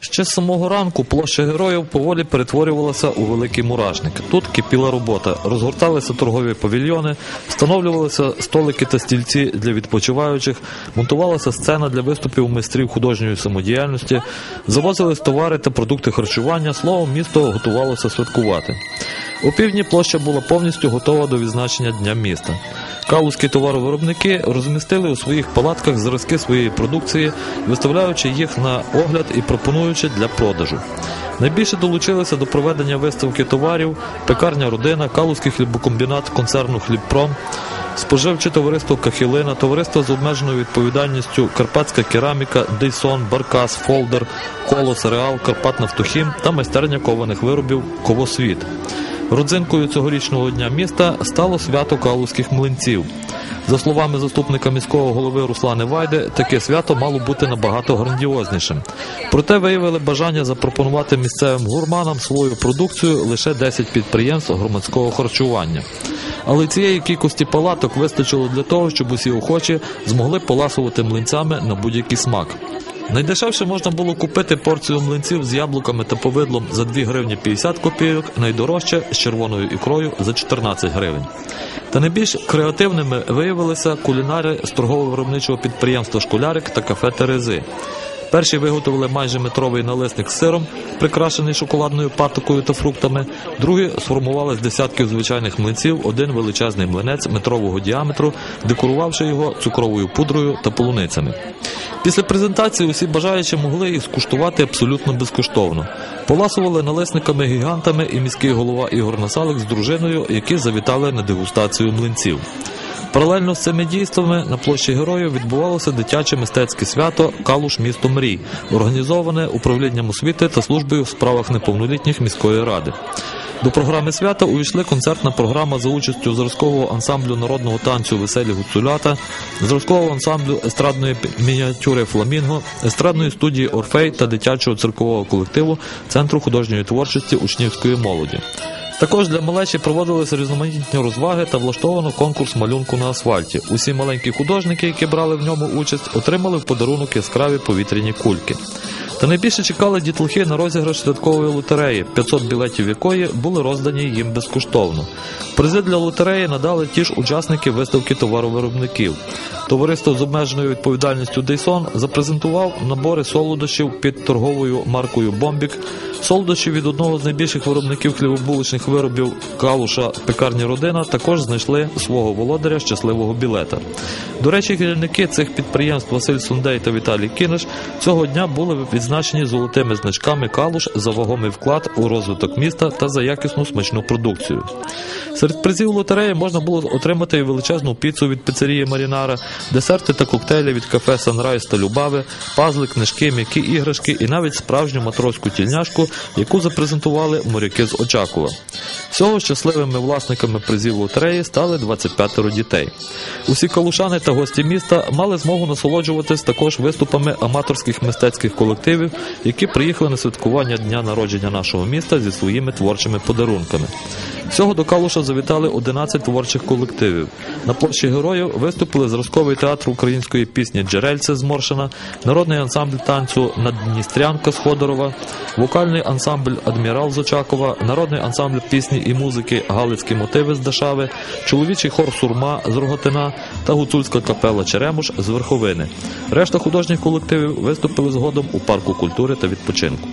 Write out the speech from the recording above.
Ще з самого ранку площа героїв поволі перетворювалася у великий мурашник. Тут кипіла робота, розгорталися торгові павільйони, встановлювалися столики та стільці для відпочиваючих, монтувалася сцена для виступів майстрів художньої самодіяльності, завозились товари та продукти харчування. Словом, місто готувалося святкувати. У півдні площа була повністю готова до відзначення Дня міста. Калузькі товаровиробники розмістили у своїх палатках зразки своєї продукції, виставляючи їх на огляд і пропонуючи для продажу. Найбільше долучилися до проведення виставки товарів пекарня родина, Калузький хлібокомбінат концерну Хлібпром, споживче товариство Кахілина, товариство з обмеженою відповідальністю Карпатська кераміка, Дейсон, Баркас, Фолдер, Колос, Реал, Карпатнафтохім та майстерня кованих виробів Ковосвіт. Родзинкою цьогорічного дня міста стало свято калузьких млинців. За словами заступника міського голови Руслани Вайди, таке свято мало бути набагато грандіознішим. Проте виявили бажання запропонувати місцевим гурманам свою продукцію лише 10 підприємств громадського харчування. Але цієї кількості палаток вистачило для того, щоб усі охочі змогли поласувати млинцями на будь-який смак. Найдешевше можна було купити порцію млинців з яблуками та повидлом за 2 гривні 50 копійок, найдорожче з червоною ікрою за 14 гривень. Та найбільш креативними виявилися кулінари з торгово-виробничого підприємства Школярик та кафе Терези. Перші виготовили майже метровий налисник з сиром, прикрашений шоколадною патокою та фруктами. Другі сформували з десятків звичайних млинців один величезний млинець метрового діаметру, декорувавши його цукровою пудрою та полуницями. Після презентації усі бажаючі могли їх скуштувати абсолютно безкоштовно. Поласували налесниками гігантами і міський голова Ігор Насалик з дружиною, які завітали на дегустацію млинців. Паралельно з цими дійствами на площі героїв відбувалося дитяче мистецьке свято Калуш місто мрій, організоване управлінням освіти та службою в справах неповнолітніх міської ради. До програми свята увійшли концертна програма за участю зразкового ансамблю народного танцю Веселі гуцулята, зразкового ансамблю естрадної мініатюри Фламінго, естрадної студії Орфей та дитячого циркового колективу Центру художньої творчості учнівської молоді. Також для малечі проводилися різноманітні розваги та влаштовано конкурс малюнку на асфальті. Усі маленькі художники, які брали в ньому участь, отримали в подарунок яскраві повітряні кульки. Та найбільше чекали дітлахи на розіграш святкової лотереї, 500 білетів якої були роздані їм безкоштовно. Призи для лотереї надали ті ж учасники виставки товаровиробників. Товариство з обмеженою відповідальністю Дейсон запрезентував набори солодощів під торговою маркою Бомбік. Солодощі від одного з найбільших виробників хлібобуличних виробів Калуша пекарні родина також знайшли свого володаря щасливого білета. До речі, керівники цих підприємств Василь Сундей та Віталій Кіниш цього дня були відзначені золотими значками Калуш за вагомий вклад у розвиток міста та за якісну смачну продукцію. Серед призів лотереї можна було отримати і величезну піцу від піцерії Марінара, десерти та коктейлі від кафе Санрайз та Любави, пазли, книжки, м'які іграшки і навіть справжню матроську тільняшку, яку запрезентували моряки з Очакова. Всього щасливими власниками призів лотереї стали 25 дітей. Усі калушани та гості міста мали змогу насолоджуватись також виступами аматорських мистецьких колективів, які приїхали на святкування дня народження нашого міста зі своїми творчими подарунками. Всього до Калуша завітали 11 творчих колективів. На площі героїв виступили зразковий театр української пісні Джерельце з Моршина, народний ансамбль танцю Наддністрянка з Ходорова, вокальний ансамбль Адмірал з Очакова, народний ансамбль пісні і музики Галицькі мотиви з Дашави, чоловічий хор Сурма з Роготина та гуцульська капела Черемуш з Верховини. Решта художніх колективів виступили згодом у парку культури та відпочинку.